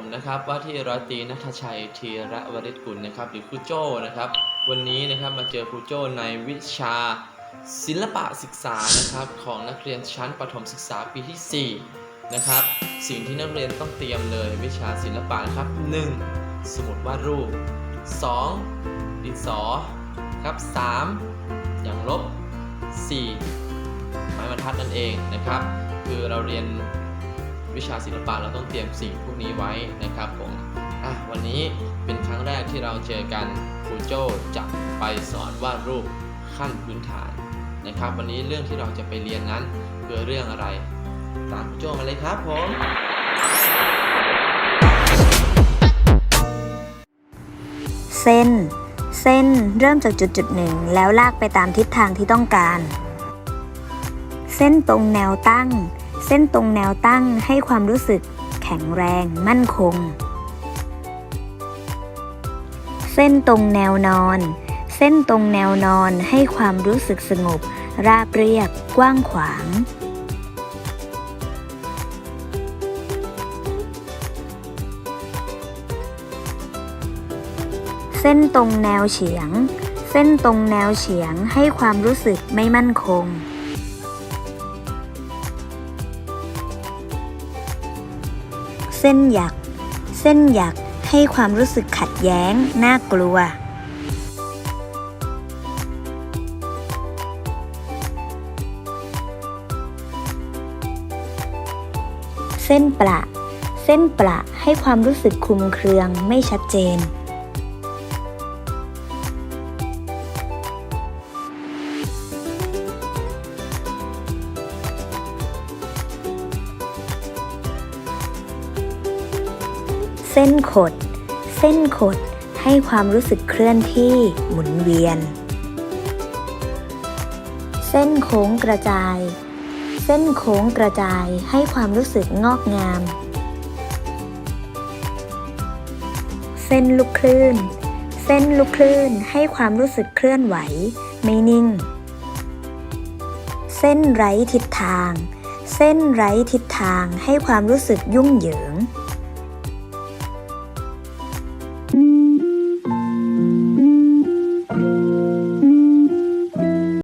ผมนะครับว่าที่ร้อยตีนัทชัยธีระวริศกุลนะครับหรือครูโจ้นะครับ วันนี้นะครับมาเจอครูโจ้ในวิชาศิลปะศึกษานะครับของนักเรียนชั้นประถมศึกษาปีที่ 4 นะครับ สิ่งที่นักเรียนต้องเตรียมเลยวิชาศิลปะนะครับ 1. สมุดวาดรูป 2. ดินสอครับ 3. อย่างลบ 4. ไม้บรรทัดนั่นเองนะครับ คือเราเรียน วิชาศิลปะเราต้องเตรียมสิ่งพวกนี้ไว้นะครับผมอะวันนี้เป็นครั้งแรกที่เราเจอกันครูโจจะไปสอนวาดรูปขั้นพื้นฐานนะครับ วันนี้เรื่องที่เราจะไปเรียนนั้นคือเรื่องอะไร ตามครูโจมาเลยครับผมเส้น เส้นเริ่มจากจุดจุดหนึ่งแล้วลากไปตามทิศทางที่ต้องการ เส้นตรงแนวตั้ง เส้นตรงแนวตั้งให้ความรู้สึกแข็งแรงมั่นคง เส้นตรงแนวนอน เส้นตรงแนวนอนให้ความรู้สึกสงบ ราบเรียบกว้างขวาง เส้นตรงแนวเฉียง เส้นตรงแนวเฉียงให้ความรู้สึกไม่มั่นคง เส้นหยัก เส้นหยักให้ความรู้สึกขัดแย้ง น่ากลัว เส้นประ เส้นประให้ความรู้สึกคลุมเครืองไม่ชัดเจน ส้นขด เส้นขดให้ความรู้สึกเคลื่อนที่หมุนเวียน เส้นโค้งกระจาย เส้นโค้งกระจายให้ความรู้สึกงอกงาม เส้นลูกคลื่น เส้นลูกคลื่นให้ความรู้สึกเคลื่อนไหว ไม่นิ่ง เส้นไร้ทิศทาง เส้นไร้ทิศทางให้ความรู้สึกยุ่งเหยิง